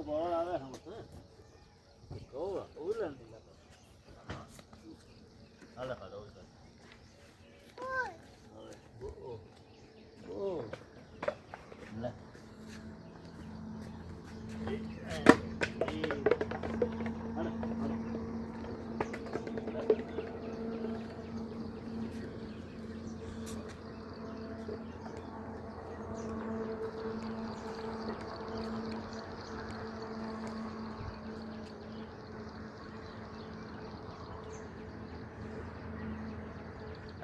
Pues Bunu bağır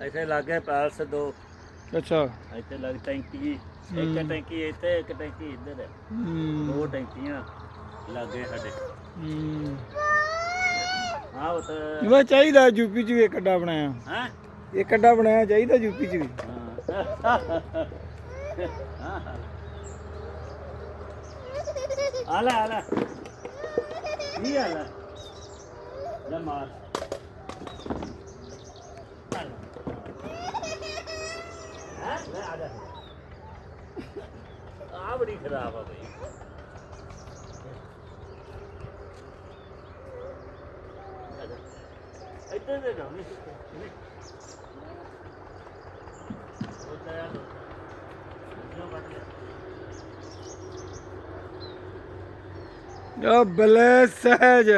ਇੱਥੇ ਲੱਗੇ palace ਦੋ। ਅੱਛਾ। ਇੱਥੇ ਲੱਗ ਟੈਂਕੀ। ਇੱਕ ਟੈਂਕੀ ਇੱਥੇ ਇੱਕ ਟੈਂਕੀ ਇੱਧਰ। ਹੈ। ਹੂੰ ਦੋ ਟੈਂਕੀਆਂ ਲੱਗੇ ਸਾਡੇ। ਹੂੰ। ਹਾਂ ਉਹ ਤਾਂ ਜਿਵੇਂ ਚਾਹੀਦਾ ਯੂਪੀ ਚ ਵੀ ਇੱਕ ਅੱਡਾ ਬਣਾਇਆ। ਹਾਂ? ਇੱਕ ਅੱਡਾ ਬਣਾਇਆ ਚਾਹੀਦਾ ਯੂਪੀ ਚ ਵੀ। ਹਾਂ। ਆਲਾ ਆਲਾ ਕੀ ਆਲਾ ਲੈ ਮਾਰ ਹਾਂ ਲੈ ਆ ਜਾ ਆ ਬੜੀ ਖਰਾਬ ਆ ਬਈ ਆ ਜਾ। ਇੱਧਰ ਦੇ ਨਾ ਨਹੀਂ ਹੋਤਾ ਹੈ ਜੋ ਬਚ ਗਿਆ ਆ ਬਲੇ ਸਹਿਜ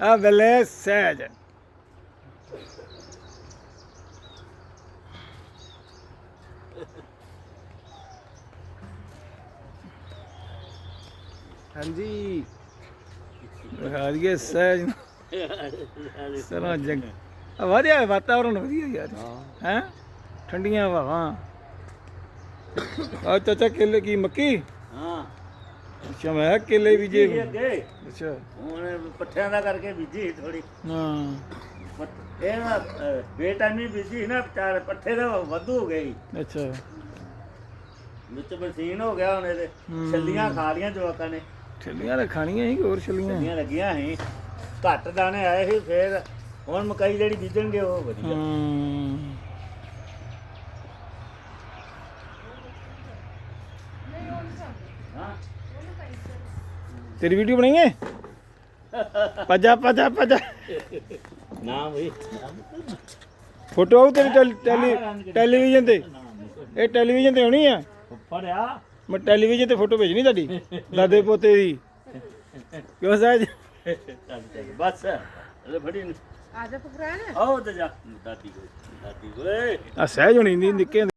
ਆ ਬਲੇ ਸਹਿਜ ਹਾਂਜੀ। ਸਹਿਜ ਸਰਾ ਜਗ। ਵਧੀਆ ਵਾਤਾਵਰਣ ਵਧੀਆ ਯਾਰ ਹੈ। ਠੰਡੀਆਂ ਹਵਾਵਾਂ। ਆ ਚਾਚਾ ਕੇਲੇ ਕੀ ਮੱਕੀ? ਹਾਂ। ਅੱਛਾ ਮੈਂ ਕਿਹਾ ਕੇਲੇ ਵੀ ਜੇ ਇਹ ਅੱਗੇ। ਅੱਛਾ। ਹੁਣ ਪੱਠਿਆਂ ਦਾ ਕਰਕੇ ਬੀਜੀ ਥੋੜੀ ਹਾਂ। ਇਹ ਨਾ ਬੇਟਾਈਮੀ ਬੀਜੀ ਨਾ ਚਾਰ ਪੱਠੇ ਦਾ ਵਾਧੂ ਹੋ ਗਈ ਅੱਛਾ। ਵਿੱਚ ਮਸ਼ੀਨ ਹੋ ਗਿਆ ਹੁਣ ਇਹਦੇ। ਹੂੰ। ਛੱਲੀਆਂ ਖਾ ਲੀਆਂ ਜਵਾਕਾਂ ਨੇ। ਛੱਲੀਆਂ ਤਾਂ ਖਾਣੀਆਂ ਸੀ ਕਿ ਹੋਰ ਛੱਲੀਆਂ? ਛੱਲੀਆਂ ਲੱਗੀਆਂ ਸੀ। ਘੱਟ ਦਾਣੇ ਆਏ ਸੀ ਫੇਰ ਹੁਣ ਮਕਾਈ ਜਿਹੜੀ ਬੀਜਣਗੇ ਉਹ ਵਧੀਆ। ਹੂੰ। ਹਾਂ? ਤੇਰੀ ਵੀਡੀਓ ਬਣਾਈਏ ਪਜਾ ਪਜਾ ਪਜਾ ਨਾ ਬਈ। ਫੋਟੋ ਆਉ ਤੇਰੀ ਟੈਲੀ- ਟੈਲੀ ਟੈਲੀਵਿਜ਼ਨ ਤੇ? ਇਹ ਟੈਲੀਵਿਜ਼ਨ ਤੇ ਹੋਣੀ ਆ? ਫੜਿਆ ਮੈਂ ਟੈਲੀਵਿਜ਼ਨ ਤੇ ਫੋਟੋ ਭੇਜਣੀ ਤੁਹਾਡੀ? ਦਾਦੇ ਪੋਤੇ ਦੀ। ਕਿਉਂ ਸਾਜ ਬਸ। ਇਹ ਫੜੀ ਆ ਜਾ ਪਕੜਾਣ ਆਓ ਤੇ ਜਾ। ਦਾਦੀ ਕੋਲ ਦਾਦੀ ਕੋਲੇ। ਆ ਸਹਿਜ ਹੋਣੀ ਨਹੀਂ ਨਿੱਕੇ ਹੁੰਦੇ